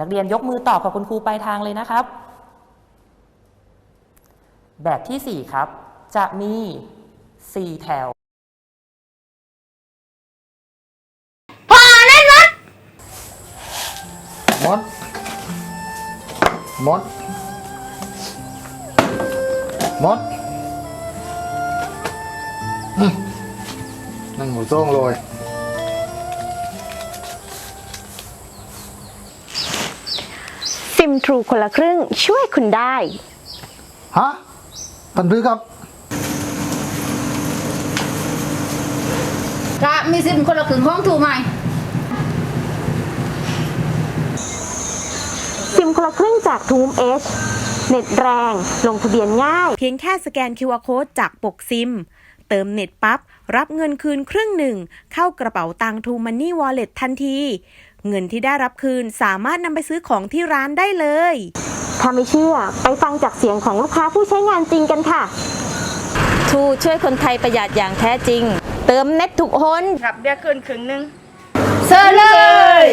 นักเรียนยกมือตอบกับคุณครูปลายทางเลยนะครับ แบบที่ 4 ครับ จะมี 4 แถวมดมดมดอืมนั่งหัวโซ่งเลย ซิมทรูคนละครึ่งช่วยคุณได้ ฮะท่านพี่ครับกะมีสิทธิ์คนละครึ่งห้องถูกไหม ซิมคนละครึ่งจากทูมเอชเน็ตแรง ลงทะเบียนง่าย เพียงแค่สแกน QR Code จากปกซิม เติมเน็ตปั๊บ รับเงินคืนครึ่งหนึ่ง เข้ากระเป๋าตังทูมันนี่วอลเล็ตทันที เงินที่ได้รับคืนสามารถนำไปซื้อของที่ร้านได้เลย ถ้าไม่เชื่อ ไปฟังจากเสียงของลูกค้าผู้ใช้งานจริงกันค่ะ ทูช่วยคนไทยประหยัดอย่างแท้จริง เติมเน็ตทุกคนรับเบี้ยคืนครึ่งหนึง เซอร์เลย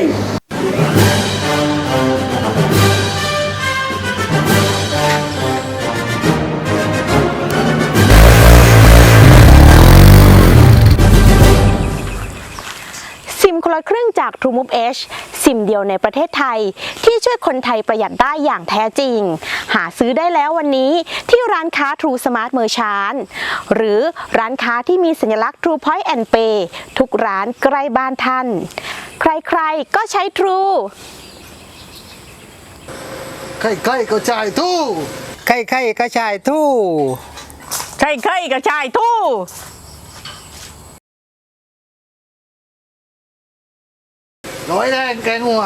มคนละครึ่งจาก True Move H ซิมเดียวในประเทศไทย ที่ช่วยคนไทยประหยัดได้อย่างแท้จริง หาซื้อได้แล้ววันนี้ที่ร้านค้า True Smart Merchant หรือร้านค้าที่มีสัญลักษณ์ True Point and Pay ทุกร้านใกล้บ้านท่าน ใครๆก็ใช้ True ใกล้ๆก็จ่ายทู่ใครๆก็ชายทู่ใช่ใครกับชายทู่ ร้อยแดงแกงหัว